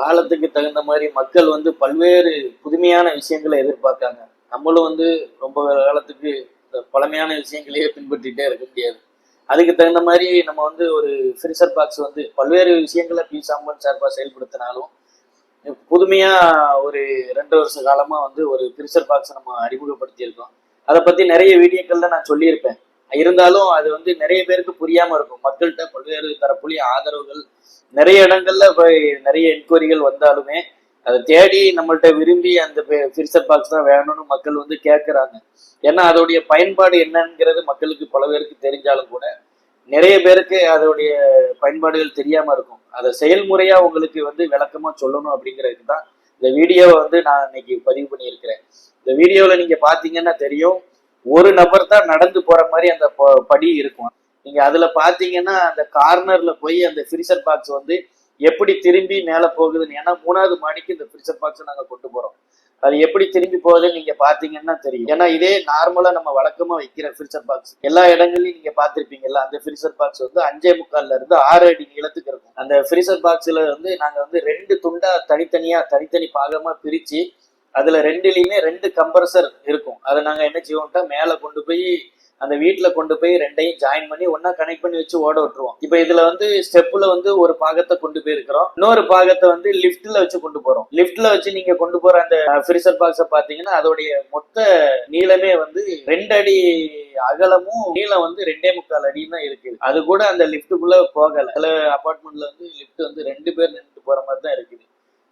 காலத்துக்கு தகுந்த மாதிரி மக்கள் வந்து பல்வேறு புதுமையான விஷயங்களை எதிர்பார்க்காங்க. நம்மளும் வந்து ரொம்ப காலத்துக்கு இந்த பழமையான விஷயங்களையே பின்பற்றிட்டே இருக்க முடியாது. அதுக்கு தகுந்த மாதிரி நம்ம வந்து ஒரு ஃப்ரிசர் பாக்ஸ் வந்து பல்வேறு விஷயங்களை பி சாம்பன் சார்பாக செயல்படுத்தினாலும் புதுமையா ஒரு ரெண்டு வருஷ காலமா வந்து ஒரு ஃப்ரிசர் பாக்ஸ் நம்ம அறிமுகப்படுத்தியிருக்கோம். அதை பத்தி நிறைய வீடியோக்கள்ல நான் சொல்லியிருப்பேன். இருந்தாலும் அது வந்து நிறைய பேருக்கு புரியாம இருக்கும். மக்கள்கிட்ட பல்வேறு தரப்புலைய ஆதரவுகள் நிறைய இடங்கள்ல போய் நிறைய என்கொயரிகள் வந்தாலுமே அதை தேடி நம்மள்ட்ட விரும்பி அந்த ஃபிரிசர் பாக்ஸ் தான் வேணும்னு மக்கள் வந்து கேட்குறாங்க ஏன்னா அதோடைய பயன்பாடு என்னங்கிறது மக்களுக்கு பல பேருக்கு தெரிஞ்சாலும் கூட நிறைய பேருக்கு அதோடைய பயன்பாடுகள் தெரியாம இருக்கும். அதை செயல்முறையா உங்களுக்கு வந்து விளக்கமா சொல்லணும் அப்படிங்கிறதுக்கு தான் இந்த வீடியோவை வந்து நான் இன்னைக்கு பதிவு பண்ணியிருக்கிறேன். இந்த வீடியோவில் நீங்க பாத்தீங்கன்னா தெரியும் ஒரு நபர் தான் நடந்து போற மாதிரி அந்த ப- படி இருக்கும். நீங்க அதுல பாத்தீங்கன்னா அந்த கார்னர்ல போய் அந்த ஃப்ரீசர் பாக்ஸ் வந்து எப்படி திரும்பி மேல போகுதுன்னு ஏன்னா மூணாவது மாடிக்கு இந்த ஃப்ரீசர் பாக்ஸ் நாங்க கொண்டு போறோம். அது எப்படி திரும்பி போகுதுன்னு நீங்க பாத்தீங்கன்னா தெரியும். ஏன்னா இதே நார்மலா நம்ம வழக்கமா வைக்கிற ஃப்ரீசர் பாக்ஸ் எல்லா இடங்கள்லயும் நீங்க பாத்திருப்பீங்கல்ல அந்த ஃப்ரீசர் பாக்ஸ் வந்து அஞ்சே முக்கால்ல இருந்து ஆறு அடி நீளத்துக்கு இருக்கும். அந்த ஃப்ரீசர் பாக்ஸ்ல வந்து நாங்க வந்து ரெண்டு துண்டா தனித்தனியா தனித்தனி பாகமா பிரிச்சு அதுல ரெண்டுலயுமே ரெண்டு கம்ப்ரஸர் இருக்கும். அதை நாங்க என்ன செய்வோம்ட்டா மேல கொண்டு போய் அந்த வீட்டில் கொண்டு போய் ரெண்டையும் ஜாயின் பண்ணி ஒன்னா கனெக்ட் பண்ணி வச்சு ஓட விட்டுருவோம். இப்போ இதுல வந்து ஸ்டெப்ல வந்து ஒரு பாகத்தை கொண்டு போயிருக்கிறோம். இன்னொரு பாகத்தை வந்து லிப்ட்ல வச்சு கொண்டு போறோம். லிப்ட்ல வச்சு நீங்க கொண்டு போற அந்த ஃப்ரீசர் பாக்ஸ பாத்தீங்கன்னா அதோடைய மொத்த நீளமே வந்து ரெண்டு அடி அகலமும் நீளம் வந்து ரெண்டே முக்கால் அடியும் தான் இருக்குது அது கூட அந்த லிப்டுக்குள்ள போகல. சில அபார்ட்மெண்ட்ல வந்து லிப்ட் வந்து ரெண்டு பேர் நின்று போற மாதிரி தான் இருக்குது.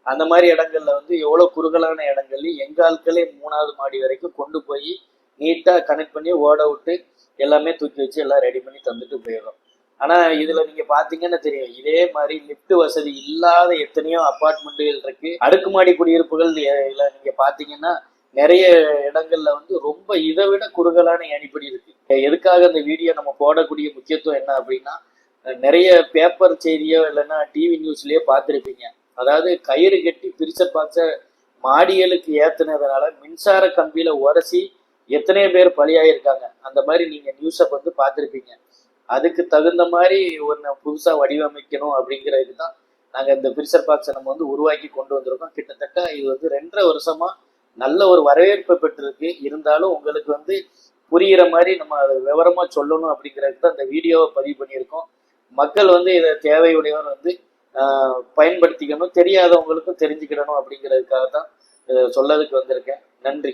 அந்த மாதிரி இடங்கள்ல வந்து எவ்வளவு குறுகலான இடங்கள்லயும் எங்க ஆட்களே மூணாவது மாடி வரைக்கும் கொண்டு போய் நீட்டாக கனெக்ட் பண்ணி ஓட விட்டு எல்லாமே தூக்கி வச்சு எல்லாம் ரெடி பண்ணி தந்துட்டு போயிடும் ஆனால் இதில் நீங்கள் பார்த்தீங்கன்னு தெரியும். இதே மாதிரி லிஃப்ட் வசதி இல்லாத எத்தனையோ அப்பார்ட்மெண்ட்டுகள் இருக்கு. அடுக்குமாடி குடியிருப்புகள் இதில் நீங்கள் பார்த்தீங்கன்னா நிறைய இடங்கள்ல வந்து ரொம்ப இதை விட குறுகலான அணிப்படி இருக்கு. எதுக்காக இந்த வீடியோ நம்ம போடக்கூடிய முக்கியத்துவம் என்ன அப்படின்னா நிறைய பேப்பர் செய்தியோ இல்லைன்னா டிவி நியூஸ்லயோ பார்த்துருப்பீங்க அதாவது கயிறு கட்டி பிரிச்சர் பாக்ஸ மாடிகளுக்கு ஏத்துனதுனால மின்சார கம்பியில உரசி எத்தனையோ பேர் பலியாயிருக்காங்க. அந்த மாதிரி நீங்கள் நியூஸை வந்து பார்த்துருப்பீங்க. அதுக்கு தகுந்த மாதிரி ஒன்று புதுசாக வடிவமைக்கணும் அப்படிங்கிற தான் நாங்கள் இந்த பிரிசர் பாக்ஸை நம்ம வந்து உருவாக்கி கொண்டு வந்திருக்கோம். கிட்டத்தட்ட இது வந்து ரெண்டரை வருஷமாக நல்ல ஒரு வரவேற்பு பெற்றிருக்கு. இருந்தாலும் உங்களுக்கு வந்து புரிகிற மாதிரி நம்ம அதை விவரமாக சொல்லணும் அப்படிங்கிறது தான் இந்த வீடியோவை பதிவு பண்ணியிருக்கோம். மக்கள் வந்து இதை தேவையுடையவர் வந்து பயன்படுத்திக்கணும் தெரியாதவங்களுக்கும் தெரிஞ்சுக்கிடணும் அப்படிங்கிறதுக்காக தான் இதை சொல்லதுக்கு வந்திருக்கேன். நன்றி.